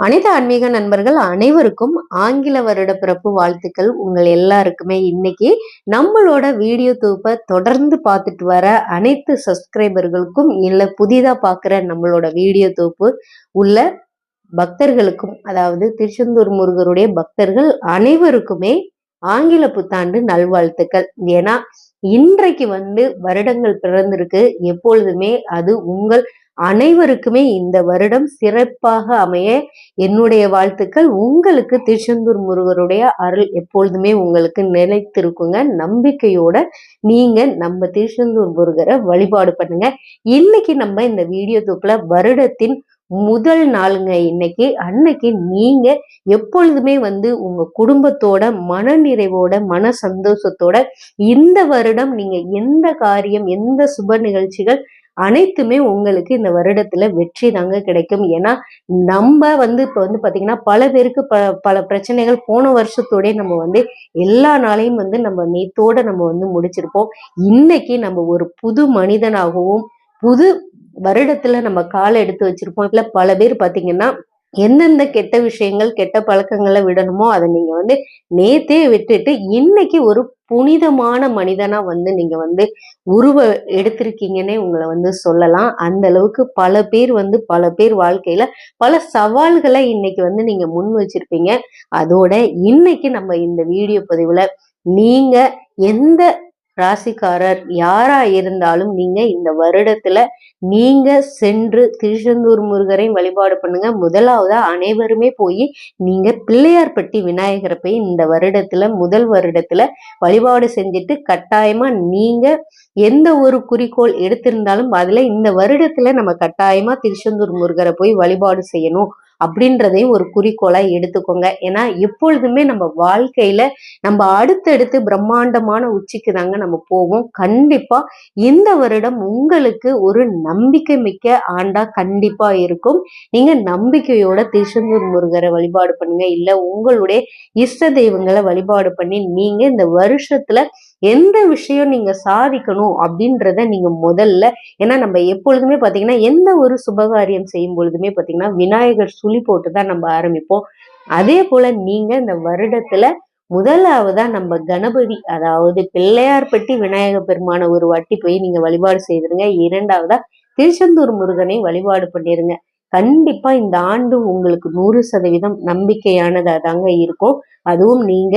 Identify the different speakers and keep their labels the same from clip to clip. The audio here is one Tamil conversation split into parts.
Speaker 1: அனைத்து ஆன்மீக நண்பர்கள் அனைவருக்கும் ஆங்கில வருட பிறப்பு வாழ்த்துக்கள். உங்கள் எல்லாருக்குமே இன்னைக்கு நம்மளோட வீடியோ தொகுப்பை தொடர்ந்து பார்த்துட்டு வர அனைத்து சப்ஸ்கிரைபர்களுக்கும் இல்லை புதிதாக பார்க்குற நம்மளோட வீடியோ தொகுப்பு உள்ள பக்தர்களுக்கும் அதாவது திருச்செந்தூர் முருகருடைய பக்தர்கள் அனைவருக்குமே ஆங்கில புத்தாண்டு நல்வாழ்த்துக்கள். ஏன்னா இன்றைக்கு வந்து வருடங்கள் பிறந்திருக்கு. எப்பொழுதுமே அது உங்கள் அனைவருக்குமே இந்த வருடம் சிறப்பாக அமைய என்னுடைய வாழ்த்துக்கள். உங்களுக்கு திருச்செந்தூர் முருகருடைய அருள் எப்பொழுதுமே உங்களுக்கு நிலைத்திருக்குங்க. நம்பிக்கையோட நீங்க நம்ம திருச்செந்தூர் முருகரை வழிபாடு பண்ணுங்க. இன்னைக்கு நம்ம இந்த வீடியோ தொகுப்புல வருடத்தின் முதல் நாளுங்க இன்னைக்கு. அன்னைக்கு நீங்க எப்பொழுதுமே வந்து உங்க குடும்பத்தோட மன நிறைவோட மன சந்தோஷத்தோட இந்த வருடம் நீங்க எந்த காரியம் எந்த சுப நிகழ்ச்சிகள் அனைத்துமே உங்களுக்கு இந்த வருடத்துல வெற்றி தாங்க கிடைக்கும். ஏன்னா நம்ம வந்து இப்ப வந்து பாத்தீங்கன்னா பல பேருக்கு ப பல பிரச்சனைகள் போன வருஷத்தோடய நம்ம வந்து எல்லா நாளையும் வந்து நம்ம நேத்தோட நம்ம வந்து முடிச்சிருப்போம். இன்னைக்கு நம்ம ஒரு புது மனிதனாகவும் புது வருடத்துல நம்ம காலை எடுத்து வச்சிருப்போம். இல்ல பல பேர் பாத்தீங்கன்னா எந்தெந்த கெட்ட விஷயங்கள் கெட்ட பழக்கங்களை விடணுமோ அதை நீங்க வந்து நேத்தே விட்டுட்டு இன்னைக்கு ஒரு புனிதமான மனிதனா வந்து நீங்க வந்து உருவ எடுத்திருக்கீங்கன்னே உங்களை வந்து சொல்லலாம். அந்த அளவுக்கு பல பேர் வந்து பல பேர் வாழ்க்கையில பல சவால்களை இன்னைக்கு வந்து நீங்க முன் வச்சிருப்பீங்க. அதோட இன்னைக்கு நம்ம இந்த வீடியோ பதிவுல நீங்க எந்த ராசிக்காரர் யாரா இருந்தாலும் நீங்க இந்த வருடத்துல நீங்க சென்று திருச்செந்தூர் முருகரை வழிபாடு பண்ணுங்க. முதலாவதா அனைவருமே போய் நீங்க பிள்ளையார்பட்டி விநாயகரை போய் இந்த வருடத்துல முதல் வருடத்துல வழிபாடு செஞ்சுட்டு கட்டாயமா நீங்க எந்த ஒரு குறிக்கோள் எடுத்திருந்தாலும் அதுல இந்த வருடத்துல நம்ம கட்டாயமா திருச்செந்தூர் முருகரை போய் வழிபாடு செய்யணும். அப்படின்றதையும் ஒரு குறிக்கோளா எடுத்துக்கோங்க. ஏன்னா எப்பொழுதுமே நம்ம வாழ்க்கையில நம்ம அடுத்தடுத்து பிரம்மாண்டமான உச்சிக்கு தாங்க நம்ம போவோம். கண்டிப்பா இந்த வருடம் உங்களுக்கு ஒரு நம்பிக்கை மிக்க ஆண்டா கண்டிப்பா இருக்கும். நீங்க நம்பிக்கையோட திருச்செந்தூர் முருகரை வழிபாடு பண்ணுங்க. இல்ல உங்களுடைய இஷ்ட தெய்வங்களை வழிபாடு பண்ணி நீங்க இந்த வருஷத்துல எந்த விஷயம் நீங்க சாதிக்கணும் அப்படின்றத நீங்க முதல்ல ஏன்னா நம்ம எப்பொழுதுமே பாத்தீங்கன்னா எந்த ஒரு சுபகாரியம் செய்யும் பொழுதுமே பாத்தீங்கன்னா விநாயகர் சுழி போட்டு தான் நம்ம ஆரம்பிப்போம். அதே போல நீங்க இந்த வருடத்துல முதலாவதா நம்ம கணபதி அதாவது பிள்ளையார்பட்டி விநாயக பெருமான ஒரு வாட்டி போய் நீங்க வழிபாடு செய்திருங்க. இரண்டாவதா திருச்செந்தூர் முருகனை வழிபாடு பண்ணிருங்க. கண்டிப்பா இந்த ஆண்டு உங்களுக்கு நூறு சதவீதம் நம்பிக்கையானதா தாங்க இருக்கும். அதுவும் நீங்க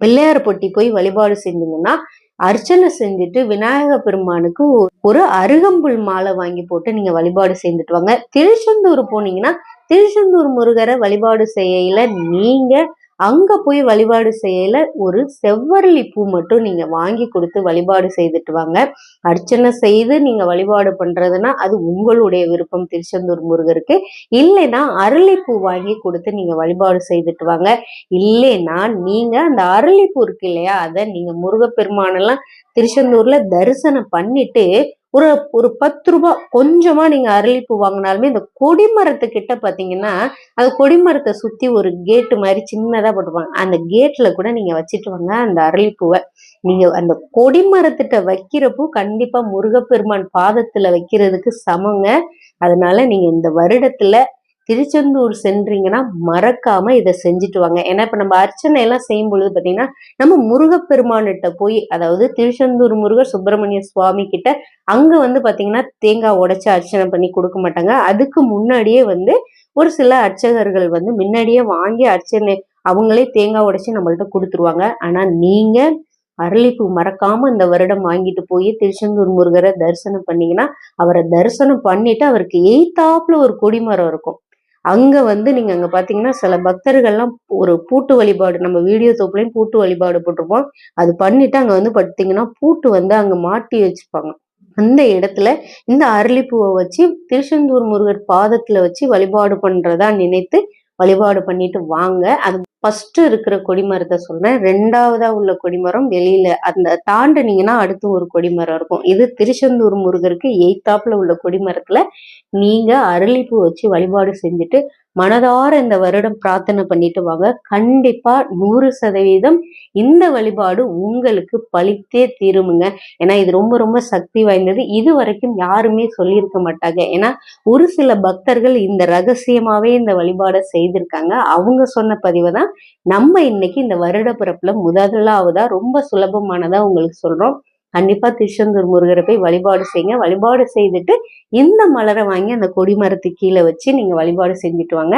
Speaker 1: பிள்ளையார் பொட்டி போய் வழிபாடு செஞ்சீங்கன்னா அர்ச்சனை செஞ்சுட்டு விநாயக பெருமானுக்கு ஒரு அருகம்புல் மாலை வாங்கி போட்டு நீங்க வழிபாடு செய்துட்டு வாங்க. திருச்செந்தூர் போனீங்கன்னா திருச்செந்தூர் முருகரை வழிபாடு செய்யல நீங்க அங்க போய் வழிபாடு செய்யல ஒரு செவ்வரளி பூ மட்டும் நீங்க வாங்கி கொடுத்து வழிபாடு செய்துட்டு வாங்க. அர்ச்சனை செய்து நீங்க வழிபாடு பண்றதுன்னா அது உங்களுடைய விருப்பம் திருச்செந்தூர் முருகருக்கு. இல்லைன்னா அரளிப்பூ வாங்கி கொடுத்து நீங்க வழிபாடு செய்துட்டு வாங்க. இல்லைன்னா நீங்க அந்த அரளிப்பூ இருக்கு இல்லையா அதை நீங்க முருகப்பெருமானெல்லாம் திருச்செந்தூர்ல தரிசனம் பண்ணிட்டு ஒரு ஒரு பத்து ரூபாய் கொஞ்சமா நீங்க அரளிப்பூ வாங்கினாலுமே இந்த கொடிமரத்து கிட்ட பாத்தீங்கன்னா அது கொடிமரத்தை சுத்தி ஒரு கேட்டு மாதிரி சின்னதா போட்டுப்பாங்க அந்த கேட்ல கூட நீங்க வச்சுட்டு வாங்க அந்த அரளிப்பூவை. நீங்க அந்த கொடிமரத்திட்ட வைக்கிறப்போ கண்டிப்பா முருகப்பெருமான் பாதத்துல வைக்கிறதுக்கு சமங்க. அதனால நீங்க இந்த வருடத்துல திருச்செந்தூர் சென்றீங்கன்னா மறக்காம இதை செஞ்சுட்டு வாங்க. ஏன்னா இப்ப நம்ம அர்ச்சனை எல்லாம் செய்யும் பொழுது பாத்தீங்கன்னா நம்ம முருகப்பெருமான்கிட்ட போய் அதாவது திருச்செந்தூர் முருகர் சுப்பிரமணிய சுவாமி கிட்ட அங்க வந்து பாத்தீங்கன்னா தேங்காய் உடைச்சு அர்ச்சனை பண்ணி கொடுக்க மாட்டாங்க. அதுக்கு முன்னாடியே வந்து ஒரு சில அர்ச்சகர்கள் வந்து முன்னாடியே வாங்கி அர்ச்சனை அவங்களே தேங்காய் உடைச்சு நம்மள்ட்ட கொடுத்துருவாங்க. ஆனா நீங்க அரளிப்பூ மறக்காம இந்த வருடம் வாங்கிட்டு போய் திருச்செந்தூர் முருகரை தரிசனம் பண்ணீங்கன்னா அவரை தரிசனம் பண்ணிட்டு அவருக்கு எய்த்தாப்புல ஒரு கொடிமரம் இருக்கும். அங்கே வந்து நீங்கள் அங்கே பார்த்தீங்கன்னா சில பக்தர்கள்லாம் ஒரு பூட்டு வழிபாடு நம்ம வீடியோ தோப்புலையும் பூட்டு வழிபாடு போட்டிருப்போம். அது பண்ணிட்டு அங்கே வந்து பார்த்தீங்கன்னா பூட்டு வந்து அங்கே மாட்டி வச்சுப்பாங்க. அந்த இடத்துல இந்த அரளிப்பூவை வச்சு திருச்செந்தூர் முருகர் பாதத்தில் வச்சு வழிபாடு பண்ணுறதா நினைத்து வழிபாடு பண்ணிட்டு வாங்க. அது ஃபர்ஸ்ட் இருக்கிற கொடிமரத்தை சொல்றேன். ரெண்டாவதா உள்ள கொடிமரம் வெளியில அந்த தாண்டினீங்கன்னா அடுத்து ஒரு கொடிமரம் இருக்கும். இது திருச்செந்தூர் முருகருக்கு எய்த்தாப்புல உள்ள கொடிமரத்துல நீங்க அரளிப்பூ வச்சு வழிபாடு செஞ்சுட்டு மனதார இந்த வருடம் பிரார்த்தனை பண்ணிட்டு வாங்க. கண்டிப்பா நூறு சதவீதம் இந்த வழிபாடு உங்களுக்கு பழித்தே தீருமுங்க. ஏன்னா இது ரொம்ப ரொம்ப சக்தி வாய்ந்தது. இது வரைக்கும் யாருமே சொல்லியிருக்க மாட்டாங்க. ஏன்னா ஒரு சில பக்தர்கள் இந்த ரகசியமாவே இந்த வழிபாடை செய்திருக்காங்க. அவங்க சொன்ன பதிவை தான் நம்ம இன்னைக்கு இந்த வருட பிறப்புல முதலாவதா ரொம்ப சுலபமானதா உங்களுக்கு சொல்றோம். கண்டிப்பா திருச்செந்தூர் முருகரை போய் வழிபாடு செய்யுங்க. வழிபாடு செய்துட்டு இந்த மலரை வாங்கி அந்த கொடி மரத்து கீழே வச்சு நீங்க வழிபாடு செஞ்சுட்டு வாங்க.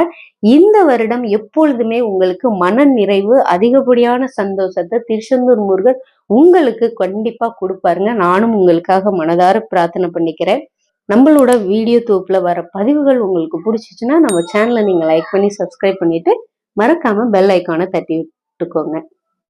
Speaker 1: இந்த வருடம் எப்பொழுதுமே உங்களுக்கு மன நிறைவு அதிகப்படியான சந்தோஷத்தை திருச்செந்தூர் முருகர் உங்களுக்கு கண்டிப்பா கொடுப்பாருங்க. நானும் உங்களுக்காக மனதார பிரார்த்தனை பண்ணிக்கிறேன். நம்மளோட வீடியோ தொகுப்பில் வர பதிவுகள் உங்களுக்கு பிடிச்சிச்சுன்னா நம்ம சேனலை நீங்கள் லைக் பண்ணி சப்ஸ்கிரைப் பண்ணிவிட்டு மறக்காமல் பெல் ஐக்கானை தட்டி விட்டுக்கோங்க